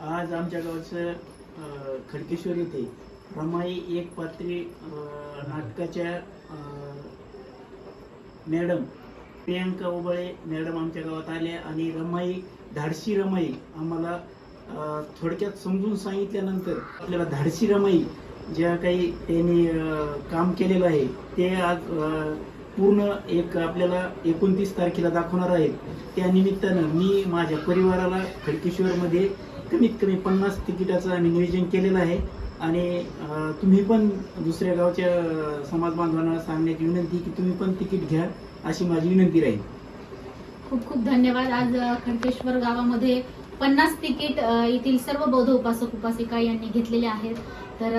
आज आमच्या गावचं खडकेश्वर येथे रमाई एक पात्री नाटकाच्या मॅडम प्रियांका ओबळे मॅडम आमच्या गावात आल्या आणि रमाई धाडशी रमाई आम्हाला थोडक्यात समजून सांगितल्यानंतर आपल्याला धाडशी रमाई ज्या काही त्यांनी काम केलेलं आहे ते आज पूर्ण एक आपल्याला एकोणतीस तारखेला दाखवणार आहे त्या निमित्तानं मी माझ्या परिवाराला खडकेश्वरमध्ये कमीत कमी पन्नास तिकिटाचं आम्ही नियोजन केलेलं आहे. आणि तुम्ही पण दुसऱ्या गावच्या समाज बांधवांना सांगण्याची विनंती की तुम्ही पण तिकीट घ्या अशी माझी विनंती राहील. खूप खूप धन्यवाद. आज खडकेश्वर गावामध्ये पन्नास तिकीट येथील सर्व बौद्ध उपासक उपासिका यांनी घेतलेले आहेत. तर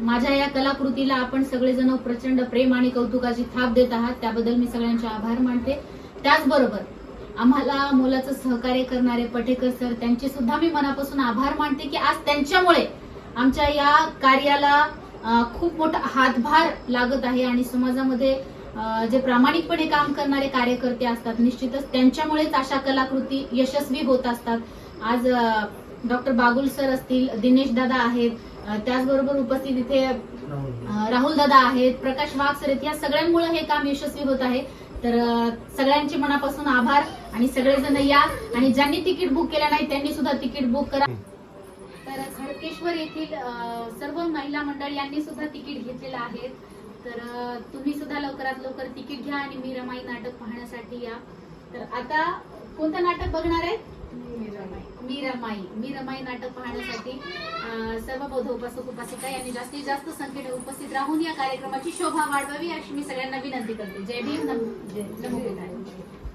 माझ्या या कलाकृतीला आपण सगळेजण प्रचंड प्रेम आणि कौतुकाची थाप देत आहात. त्याबद्दल मी सगळ्यांचे आभार मानते. त्याचबरोबर आम्हाला मोलाचं सहकार्य करणारे पटेकर सर त्यांचे सुद्धा मी मनापासून आभार मानते की आज त्यांच्यामुळे आमच्या या कार्याला खूप मोठा हातभार लागत आहे आणि समाजामध्ये जे प्रामाणिकपणे काम करणारे कार्यकर्ते असतात निश्चितच त्यांच्यामुळेच अशा कलाकृती यशस्वी होत असतात. आज डॉक्टर बागुल सर असतील दिनेश दादा आहेत त्याचबरोबर उपस्थित इथे राहुल दादा आहेत प्रकाश वाघ सर आहेत. या सगळ्यांमुळे हे काम यशस्वी होत आहे. तर सगळ्यांचे मनापासून आभार आणि सगळेजण या. आणि ज्यांनी तिकीट बुक केलं नाही त्यांनी सुद्धा तिकीट बुक करा. तर खडकेश्वर येथील सर्व महिला मंडळ यांनी सुद्धा तिकीट घेतलेलं आहे. तर तुम्ही सुद्धा लवकरात लवकर तिकीट घ्या आणि मी रमाई नाटक पाहण्यासाठी या. तर आता कोणतं नाटक बघणार आहे मी रमाई मी रमाई नाटक पाहण्यासाठी सर्व बौद्ध उपासक उपासिका यांनी जास्तीत जास्त संख्येने उपस्थित राहून या कार्यक्रमाची शोभा वाढवावी अशी मी सगळ्यांना विनंती करते. जय भीम. जय- नमो